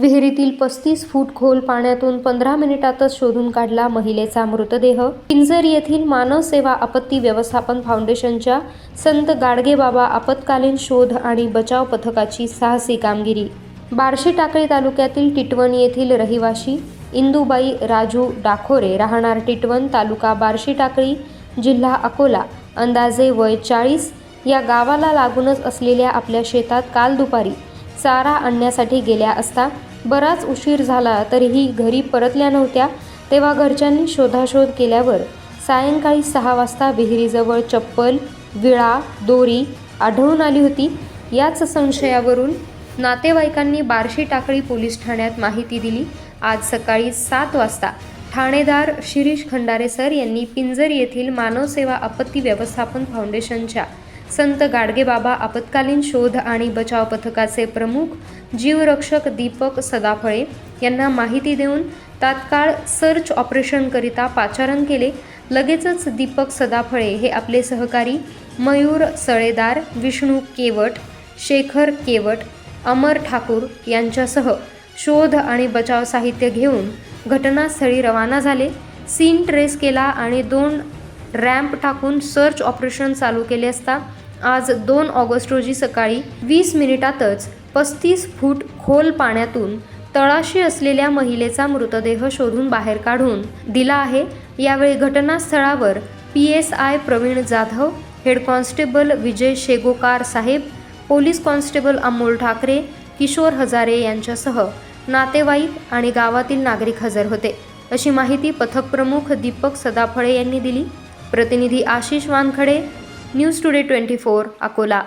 विहिरीतील पस्तीस फूट खोल पाण्यातून पंधरा मिनिटातच शोधून काढला महिलेचा मृतदेह. पिंजर येथील मानव सेवा आपत्ती व्यवस्थापन फाउंडेशनच्या संत गाडगेबाबा आपत्कालीन शोध आणि बचाव पथकाची साहसी कामगिरी. बार्शी टाकळी तालुक्यातील टिटवण येथील रहिवाशी इंदुबाई राजू डाखोरे राहणार टिटवण तालुका बार्शी टाकळी जिल्हा अकोला. अंदाजे वय चाळीस. या गावाला लागूनच असलेल्या आपल्या शेतात काल दुपारी चारा आणण्यासाठी गेल्या असता बराच उशीर झाला तरीही घरी परतल्या नव्हत्या तेव्हा घरच्यांनी शोधाशोध केल्यावर सायंकाळी सहा वाजता विहिरीजवळ चप्पल विळा दोरी आढळून आली होती. याच संशयावरून नातेवाईकांनी बार्शी टाकळी पोलीस ठाण्यात माहिती दिली. आज सकाळी सात वाजता ठाणेदार शिरीष खंडारे सर यांनी पिंजर येथील मानव सेवा आपत्ती व्यवस्थापन फाउंडेशनच्या संत गाडगेबाबा आपत्कालीन शोध आणि बचाव पथकाचे प्रमुख जीवरक्षक दीपक सदाफळे यांना माहिती देऊन तात्काळ सर्च ऑपरेशनकरिता पाचारण केले. लगेचच दीपक सदाफळे हे आपले सहकारी मयूर सळेदार विष्णू केवट शेखर केवट अमर ठाकूर यांच्यासह शोध आणि बचाव साहित्य घेऊन घटनास्थळी रवाना झाले. सीन ट्रेस केला आणि दोन रॅम्प टाकून सर्च ऑपरेशन चालू केले असता आज दोन ऑगस्ट रोजी सकाळी वीस मिनिटातच पस्तीस फूट खोल पाण्यातून तळाशी असलेल्या महिलेचा मृतदेह शोधून बाहेर काढून दिला आहे. यावेळी घटनास्थळावर P S I Pravin Jadhav head constable Vijay Shegokar Saheb police constable Amol Thackeray Kishor Hazare यांच्यासह नातेवाईक आणि गावातील नागरिक हजर होते. अशी माहिती पथक प्रमुख दीपक सदाफळे यांनी दिली. प्रतिनिधी Ashish Wankhede news today twenty four Akola.